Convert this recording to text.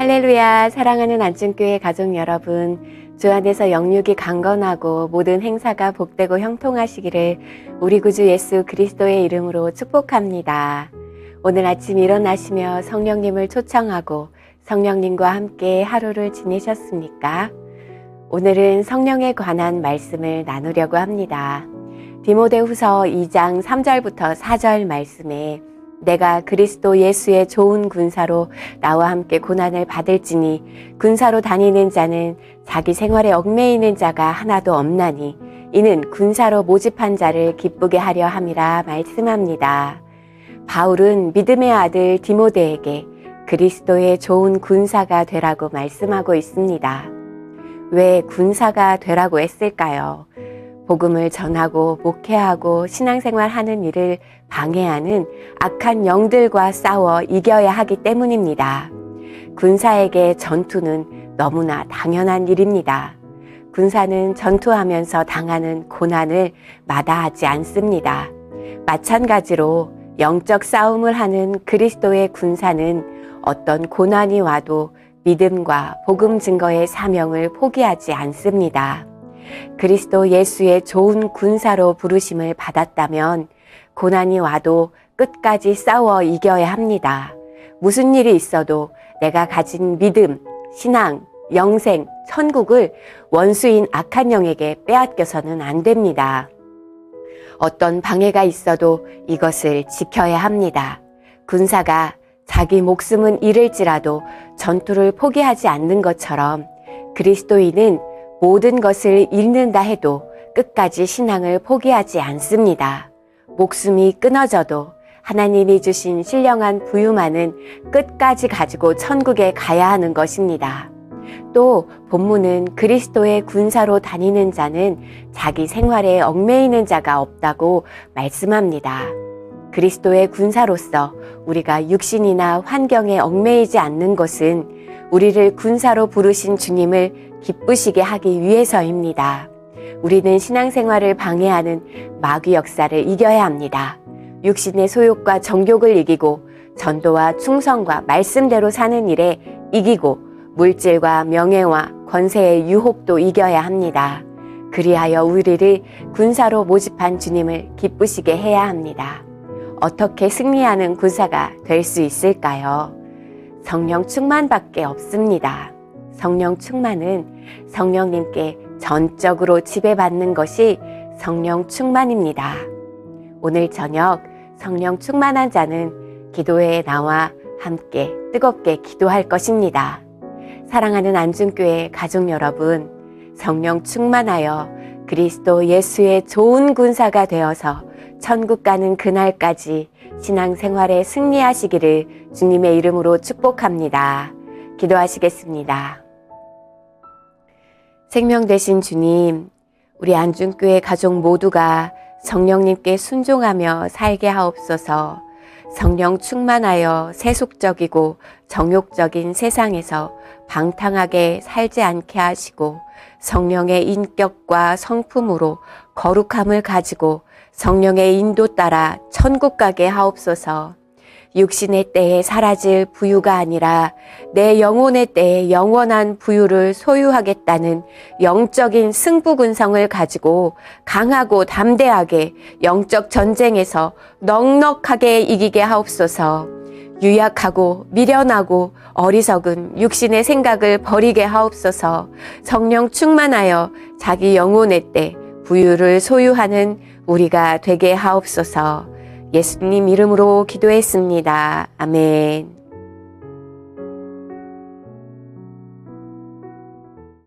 할렐루야 사랑하는 안중교회 가족 여러분 주 안에서 영육이 강건하고 모든 행사가 복되고 형통하시기를 우리 구주 예수 그리스도의 이름으로 축복합니다. 오늘 아침 일어나시며 성령님을 초청하고 성령님과 함께 하루를 지내셨습니까? 오늘은 성령에 관한 말씀을 나누려고 합니다. 디모데후서 2장 3절부터 4절 말씀에 내가 그리스도 예수의 좋은 군사로 나와 함께 고난을 받을지니 군사로 다니는 자는 자기 생활에 얽매이는 자가 하나도 없나니 이는 군사로 모집한 자를 기쁘게 하려 함이라 말씀합니다. 바울은 믿음의 아들 디모데에게 그리스도의 좋은 군사가 되라고 말씀하고 있습니다. 왜 군사가 되라고 했을까요? 복음을 전하고 목회하고 신앙생활 하는 일을 방해하는 악한 영들과 싸워 이겨야 하기 때문입니다. 군사에게 전투는 너무나 당연한 일입니다. 군사는 전투하면서 당하는 고난을 마다하지 않습니다. 마찬가지로 영적 싸움을 하는 그리스도의 군사는 어떤 고난이 와도 믿음과 복음 증거의 사명을 포기하지 않습니다. 그리스도 예수의 좋은 군사로 부르심을 받았다면 고난이 와도 끝까지 싸워 이겨야 합니다. 무슨 일이 있어도 내가 가진 믿음, 신앙, 영생, 천국을 원수인 악한 영에게 빼앗겨서는 안 됩니다. 어떤 방해가 있어도 이것을 지켜야 합니다. 군사가 자기 목숨은 잃을지라도 전투를 포기하지 않는 것처럼 그리스도인은 모든 것을 잃는다 해도 끝까지 신앙을 포기하지 않습니다. 목숨이 끊어져도 하나님이 주신 신령한 부유만은 끝까지 가지고 천국에 가야 하는 것입니다. 또 본문은 그리스도의 군사로 다니는 자는 자기 생활에 얽매이는 자가 없다고 말씀합니다. 그리스도의 군사로서 우리가 육신이나 환경에 얽매이지 않는 것은 우리를 군사로 부르신 주님을 기쁘시게 하기 위해서입니다. 우리는 신앙생활을 방해하는 마귀 역사를 이겨야 합니다. 육신의 소욕과 정욕을 이기고 전도와 충성과 말씀대로 사는 일에 이기고 물질과 명예와 권세의 유혹도 이겨야 합니다. 그리하여 우리를 군사로 모집한 주님을 기쁘시게 해야 합니다. 어떻게 승리하는 군사가 될 수 있을까요? 성령 충만밖에 없습니다. 성령 충만은 성령님께 전적으로 지배받는 것이 성령 충만입니다. 오늘 저녁 성령 충만한 자는 기도회에 나와 함께 뜨겁게 기도할 것입니다. 사랑하는 안중교회 가족 여러분, 성령 충만하여 그리스도 예수의 좋은 군사가 되어서 천국 가는 그날까지 신앙생활에 승리하시기를 주님의 이름으로 축복합니다. 기도하시겠습니다. 생명 되신 주님, 우리 안중교회 가족 모두가 성령님께 순종하며 살게 하옵소서 성령 충만하여 세속적이고 정욕적인 세상에서 방탕하게 살지 않게 하시고 성령의 인격과 성품으로 거룩함을 가지고 성령의 인도 따라 천국 가게 하옵소서. 육신의 때에 사라질 부유가 아니라 내 영혼의 때에 영원한 부유를 소유하겠다는 영적인 승부근성을 가지고 강하고 담대하게 영적 전쟁에서 넉넉하게 이기게 하옵소서. 유약하고 미련하고 어리석은 육신의 생각을 버리게 하옵소서. 성령 충만하여 자기 영혼의 때 부유를 소유하는 우리가 되게 하옵소서. 예수님 이름으로 기도했습니다. 아멘.